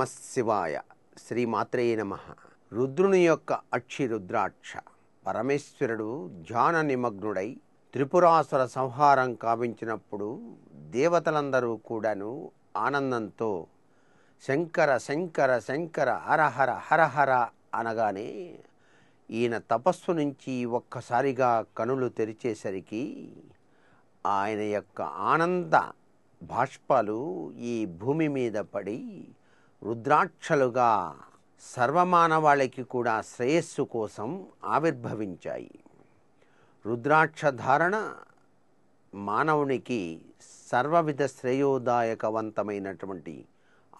నమశివాయ శ్రీమాత్రే నమ. రుద్రుని యొక్క అక్షి రుద్రాక్ష. పరమేశ్వరుడు ధ్యాన నిమగ్నుడై త్రిపురాసుర సంహారం కావించినప్పుడు దేవతలందరూ కూడాను ఆనందంతో శంకర శంకర శంకర హరహర హరహర అనగానే ఈయన తపస్సు నుంచి ఒక్కసారిగా కనులు తెరిచేసరికి ఆయన యొక్క ఆనంద బాష్పాలు ఈ భూమి మీద పడి రుద్రాక్షలుగా సర్వమానవాళికి కూడా శ్రేయస్సు కోసం ఆవిర్భవించాయి. రుద్రాక్ష ధారణ మానవునికి సర్వవిధ శ్రేయోదాయకవంతమైనటువంటి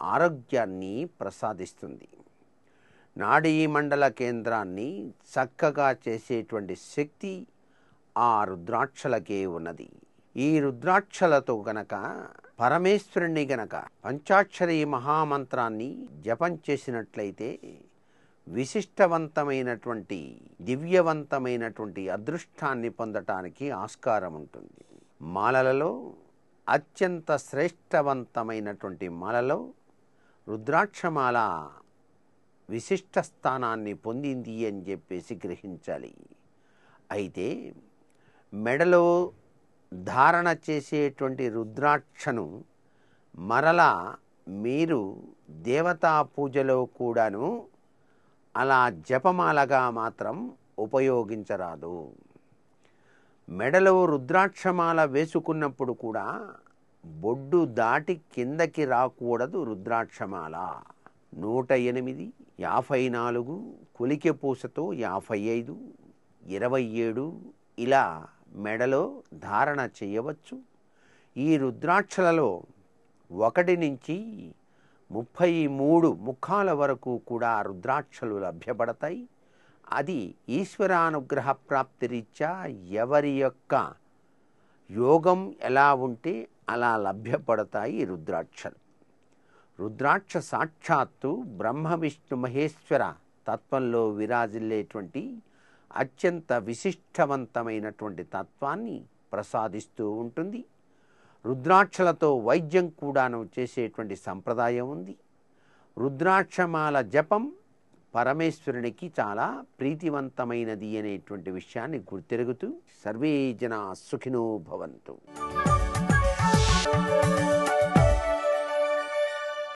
ఆరోగ్యాన్ని ప్రసాదిస్తుంది. నాడీ మండల కేంద్రాన్ని చక్కగా చేసేటువంటి శక్తి ఆ రుద్రాక్షలకే ఉన్నది. ఈ రుద్రాక్షలతో గనక పరమేశ్వరుణ్ణి గనక పంచాక్షరి మహామంత్రాన్ని జపం చేసినట్లయితే విశిష్టవంతమైనటువంటి దివ్యవంతమైనటువంటి అదృష్టాన్ని పొందటానికి ఆస్కారం ఉంటుంది. మాలలలో అత్యంత శ్రేష్టవంతమైనటువంటి మాలలో రుద్రాక్షమాల విశిష్ట స్థానాన్ని పొందింది అని చెప్పేసి గ్రహించాలి. అయితే మెడలో ధారణ చేసేటువంటి రుద్రాక్షను మరలా మీరు దేవతా పూజలో కూడాను అలా జపమాలగా మాత్రం ఉపయోగించరాదు. మెడలో రుద్రాక్షమాల వేసుకున్నప్పుడు కూడా బొడ్డు దాటి కిందకి రాకూడదు రుద్రాక్షమాల. నూట ఎనిమిది యాభై నాలుగు కొలికె పూసతో యాభై ఐదు ఇరవై ఏడు ఇలా మెడలో ధారణ చేయవచ్చు. ఈ రుద్రాక్షలలో ఒకటి నుంచి ముప్పై మూడు ముఖాల వరకు కూడా రుద్రాక్షలు లభ్యపడతాయి. అది ఈశ్వరానుగ్రహ ప్రాప్తిరీత్యా ఎవరి యొక్క యోగం ఎలా ఉంటే అలా లభ్యపడతాయి రుద్రాక్షలు. రుద్రాక్ష సాక్షాత్తు బ్రహ్మ విష్ణు మహేశ్వర తత్వంలో విరాజిల్లేటువంటి అత్యంత విశిష్టవంతమైనటువంటి తత్వాన్ని ప్రసాదిస్తూ ఉంటుంది. రుద్రాక్షలతో వైద్యం కూడాను చేసేటువంటి సంప్రదాయం ఉంది. రుద్రాక్షమాల జపం పరమేశ్వరునికి చాలా ప్రీతివంతమైనది అనేటువంటి విషయాన్ని గుర్తెరుగుతూ సర్వే జనా సుఖినో భవంతు.